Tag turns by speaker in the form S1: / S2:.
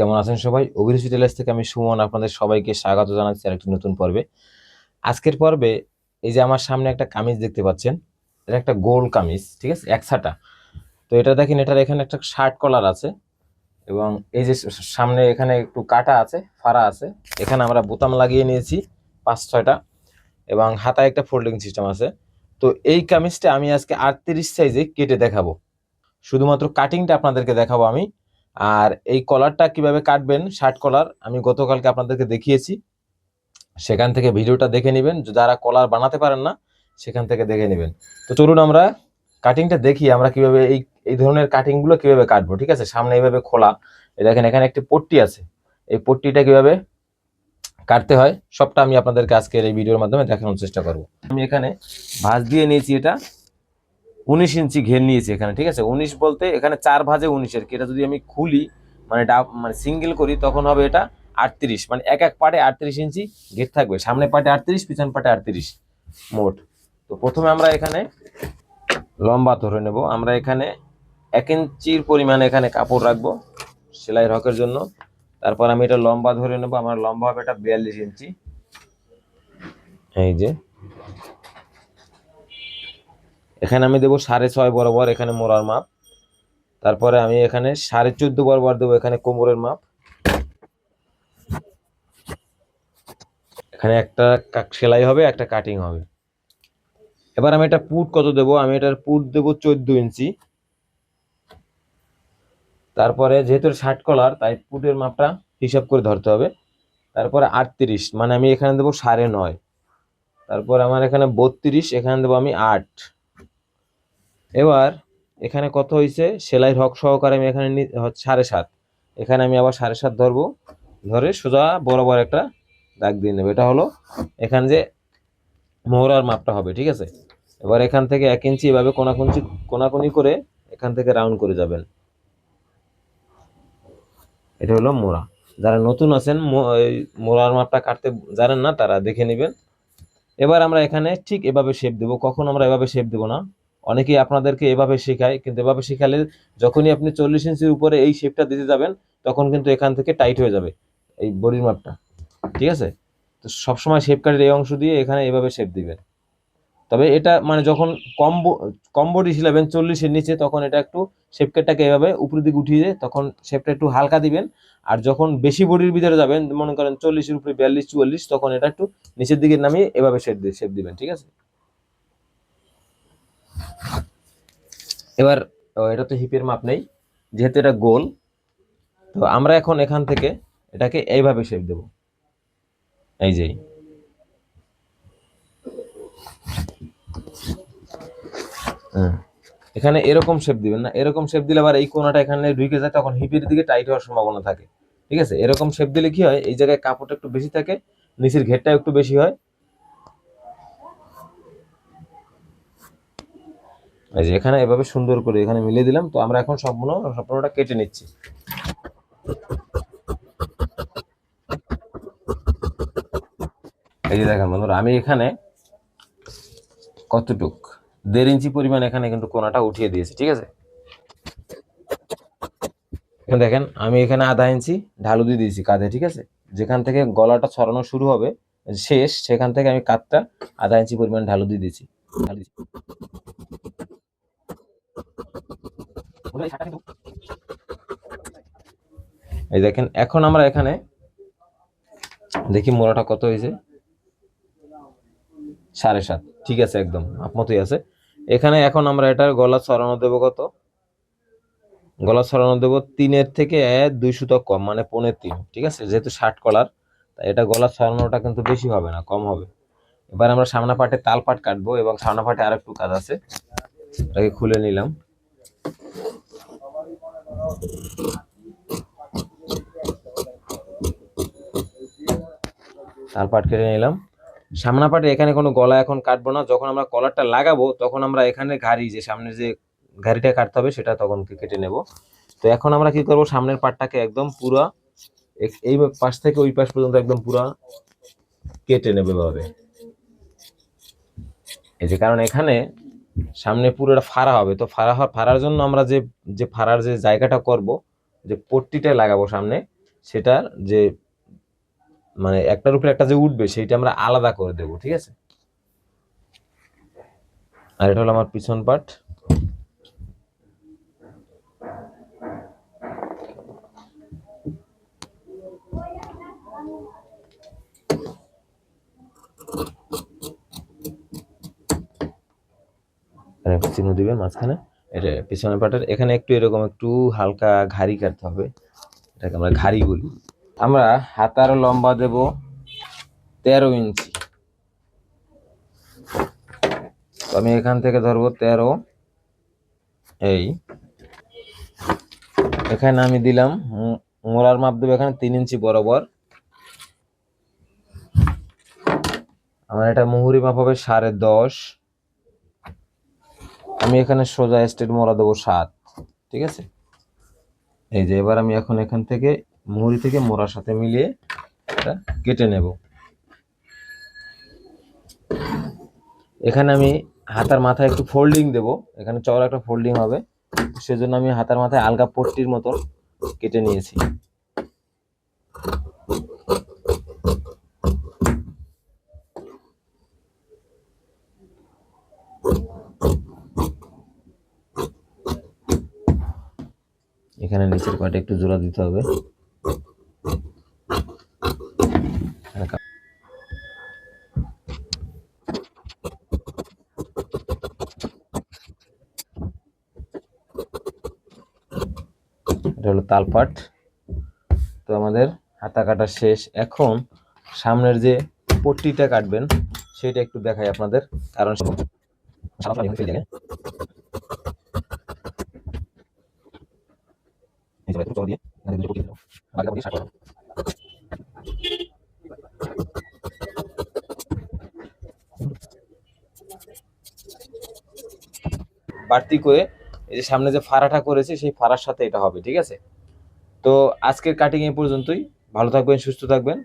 S1: কেমন আছেন সবাই? অভিরুচি টেলার্স থেকে আমি সুমন আপনাদের সবাইকে স্বাগত জানাচ্ছি আর আরেকটি নতুন পর্বে। আজকের পর্বে এই যে আমার সামনে একটা কামিজ দেখতে পাচ্ছেন, এটা একটা গোল কামিজ, ঠিক আছে? একসাটা তো এটা দেখেন, এটার এখানে একটা শার্ট কলার আছে এবং এই যে সামনে এখানে একটু কাটা আছে, ফাড়া আছে। এখানে আমরা বোতাম লাগিয়ে নিয়েছি পাঁচ, ছয়টা এবং হাতায় একটা ফোল্ডিং সিস্টেম আছে। তো এই কামিজটা আমি আজকে আটত্রিশ সাইজে কেটে দেখাবো। শুধুমাত্র কাটিংটা আপনাদেরকে দেখাবো আমি। আর এই কলারটা কীভাবে কাটবেন? শার্ট কলার আমি গতকালকে আপনাদেরকে দেখিয়েছি। সেখান থেকে ভিডিওটা দেখে নেবেন। যারা কলার বানাতে পারেন না, সেখান থেকে দেখে নেবেন। তো চলুন আমরা কাটিংটা দেখি, আমরা কীভাবে এই এই ধরনের কাটিংগুলো কীভাবে কাটবো, ঠিক আছে? সামনে এইভাবে খোলা। দেখেন, এখানে একটি পট্টি আছে। এই পট্টিটা কীভাবে কাটতে হয়, সবটা আমি আপনাদেরকে আজকের এই ভিডিওর মাধ্যমে দেখানোর চেষ্টা করব। আমি এখানে ভাঁজ দিয়ে নিয়েছি এটা। উনিশ ইঞ্চি ঘের নিয়েছি এখানে, ঠিক আছে? উনিশ বলতে এখানে চার ভাজে উনিশের এটা যদি আমি খুলি মানে ডাব মানে সিঙ্গেল করি, তখন হবে এটা আটত্রিশ মানে এক এক পাটে আটত্রিশ ইঞ্চি ঘের থাকবে। সামনে পাটে আটত্রিশ, পিছন পাটে আটত্রিশ মোট। তো প্রথমে আমরা এখানে লম্বা ধরে নেব। আমরা এখানে এক ইঞ্চির পরিমাণে এখানে কাপড় রাখব সেলাই রকের জন্য। তারপর আমি এটা লম্বা ধরে নেব। আমার লম্বা হবে এটা বিয়াল্লিশ ইঞ্চি। এই যে এখানে আমি দেবো সাড়ে ছয় বরাবর এখানে মোড়ার মাপ। তারপরে আমি এখানে সাড়ে চোদ্দ বরাবর দেবো এখানে কোমরের মাপ। এখানে একটা সেলাই হবে, একটা কাটিং হবে। এবার আমি এটা পুট কত দেবো? আমি এটার পুট দেবো চোদ্দ ইঞ্চি। তারপরে যেহেতু শার্ট কলার তাই পুটের মাপটা হিসাব করে ধরতে হবে। তারপরে আটত্রিশ মানে আমি এখানে দেবো সাড়ে নয়। তারপর আমার এখানে বত্রিশ, এখানে দেবো আমি আট। এবার এখানে কত হয়েছে সেলাই হক সহকারে আমি এখানে সাড়ে সাত। এখানে আমি আবার সাড়ে সাত ধরবো। ধরে সোজা বরাবর একটা দাগ দিয়ে নেব। এটা হলো এখানে যে মোহরার মাপটা হবে, ঠিক আছে? এবার এখান থেকে এক ইঞ্চি এভাবে কোনাকুঞ্চি, কোনাকুনি করে এখান থেকে রাউন্ড করে যাবেন। এটা হলো মোড়া যারা নতুন আছেন মোড়ার মাপটা কাটতে জানেন না, তারা দেখে নেবেন। এবার আমরা এখানে ঠিক এভাবে শেপ দেবো। কখন আমরা এভাবে শেপ দেবো না। অনেকেই আপনাদেরকে এভাবে শেখায়, কিন্তু এভাবে শেখালে যখনই আপনি চল্লিশ ইঞ্চির উপরে এই শেপটা দিতে যাবেন, তখন কিন্তু এখান থেকে টাইট হয়ে যাবে এই বডির মাপটা ঠিক আছে? তো সবসময় শেপ কাটের এই অংশ দিয়ে এখানে এভাবে শেপ দিবেন। তবে এটা মানে যখন কম কম বডি ছিলাবেন চল্লিশের নিচে, তখন এটা একটু শেপ কাটটাকে এভাবে উপরের দিকে উঠিয়ে দিয়ে তখন শেপটা একটু হালকা দিবেন। আর যখন বেশি বডির ভিতরে যাবেন, মনে করেন চল্লিশের উপরে বিয়াল্লিশ, চুয়াল্লিশ, তখন এটা একটু নিচের দিকে নামিয়ে এভাবে শেপ দিয়ে শেপ দিবেন। ঠিক আছে? এবার এটা তো হিপের মাপ নেই, যেহেতু এটা গোল, তো আমরা এখন এখান থেকে এটাকে এইভাবে শেপ দেব। এই যে হুম। এখানে এরকম শেপ দিবেন না, এরকম শেপ দিলে আবার এই কোনাটা এখানে ঢুকে যায়, তখন হিপের দিকে টাইট হওয়ার সম্ভাবনা থাকে। ঠিক আছে? এরকম শেপ দিলে কি হয়? এই জায়গায় কাপড়টা একটু বেশি থাকে, নিচের ঘেরটা একটু বেশি হয় এই যে এখানে এভাবে সুন্দর করে এখানে মিলিয়ে দিলাম, তো আমরা এখন সম্পূর্ণ সম্পূর্ণটা কেটে নিচ্ছি। এই যে দেখেন বন্ধুরা, আমি এখানে কতটুক, দেড় ইঞ্চি পরিমাণ এখানে কিন্তু কোনাটা উঠিয়ে দিয়েছি, ঠিক আছে? দেখেন, আমি এখানে আধা ইঞ্চি ঢালু দিয়ে দিয়েছি কাঁধে, ঠিক আছে? যেখান থেকে গলাটা ছড়ানো শুরু হবে, শেষ, সেখান থেকে আমি কাঁধটা আধা ইঞ্চি পরিমাণ ঢালু দিয়ে দিয়েছি ঢালু দিয়েছি। এই দেখেন, এখন আমরা এখানে দেখি মোড়াটা কত হয়েছে। সাড়ে সাত, ঠিক আছে একদম আপমতই আছে। এখানে এখন আমরা এটার গলা ছড়ানো দেবো কত? গলা ছড়ানো দেবো তিনের থেকে দুই সুতো কম মানে পনেরো তিন, ঠিক আছে? যেহেতু ষাট কলার, তাই এটা গলা ছড়ানোটা কিন্তু বেশি হবে না, কম হবে। এবার আমরা সামনা পাটে তাল পাট কাটবো এবং সামনা পাটে আর একটু কাজ আছে। এটাকে খুলে নিলাম। তাল পাট কেটে নিলাম। সামনা পাটে এখানে কোনো গলা এখন কাটবো না। যখন আমরা কলারটা লাগাবো, তখন আমরা এখানে ঘাড়ি, যে সামনে যে ঘাড়িটা কাটতে হবে, সেটা তখন কেটে নেব। তো এখন আমরা কি করব? সামনের পাটটাকে একদম পুরা এই পাশ থেকে ওই পাশ পর্যন্ত একদম পুরা কেটে নেবে এভাবে এই যে কারণ এখানে সামনে পুরোটা ফাড়া হবে। তো ফাড়া ফাড়ার জন্য আমরা যে যে ফাড়ার যে জায়গাটা করব, যে পট্টিটা লাগাবো সামনে, সেটার যে মানে একটার উপরে একটা যে উঠবে, সেইটা আমরা আলাদা করে দেব, ঠিক আছে? আর এটা হলো আমার পিছন পার্ট এখানে একটা চিহ্ন দিবেন মাঝখানে। এটা পিছনের পাটের। এখানে একটু এরকম একটু হালকা ঘাড়ি কাটতে হবে। এটাকে আমরা ঘাড়ি বলি। আমরা হাতার লম্বা দেব তেরো ইঞ্চি। আমি এখান থেকে ধরবো তেরো। এই। এখানে আমি দিলাম মোড়ার মাপ দেবো এখানে তিন ইঞ্চি বরাবর। আমার এটা মুহুরি মাপ হবে সাড়ে দশ। আমি এখানে সোজা স্টেট মোড়া দেবো সাত, ঠিক আছে? এই যে এবার আমি এখন এখান থেকে মুহুরি থেকে মোড়ার সাথে মিলিয়ে এটা কেটে নেব। এখানে আমি হাতার মাথায় একটু ফোল্ডিং দেব। এখানে চওড়া একটা ফোল্ডিং হবে। সেজন্য আমি হাতার মাথায় আলগা পট্টির মতো কেটে নিয়েছি। এখানে নিচের পাটে একটু জোড়া দিতে হবে। এটা হলো তালপাট তো আমাদের হাতা কাটা শেষ এখন সামনের যে পট্টিটা কাটবেন সেটা একটু দেখাই আপনাদের কারণ বাড়তি করে এই যে সামনে যে ফাড়াটা করেছে, সেই ফাড়ার সাথে এটা হবে, ঠিক আছে? তো আজকের কাটিং এ পর্যন্তই। ভালো থাকবেন, সুস্থ থাকবেন।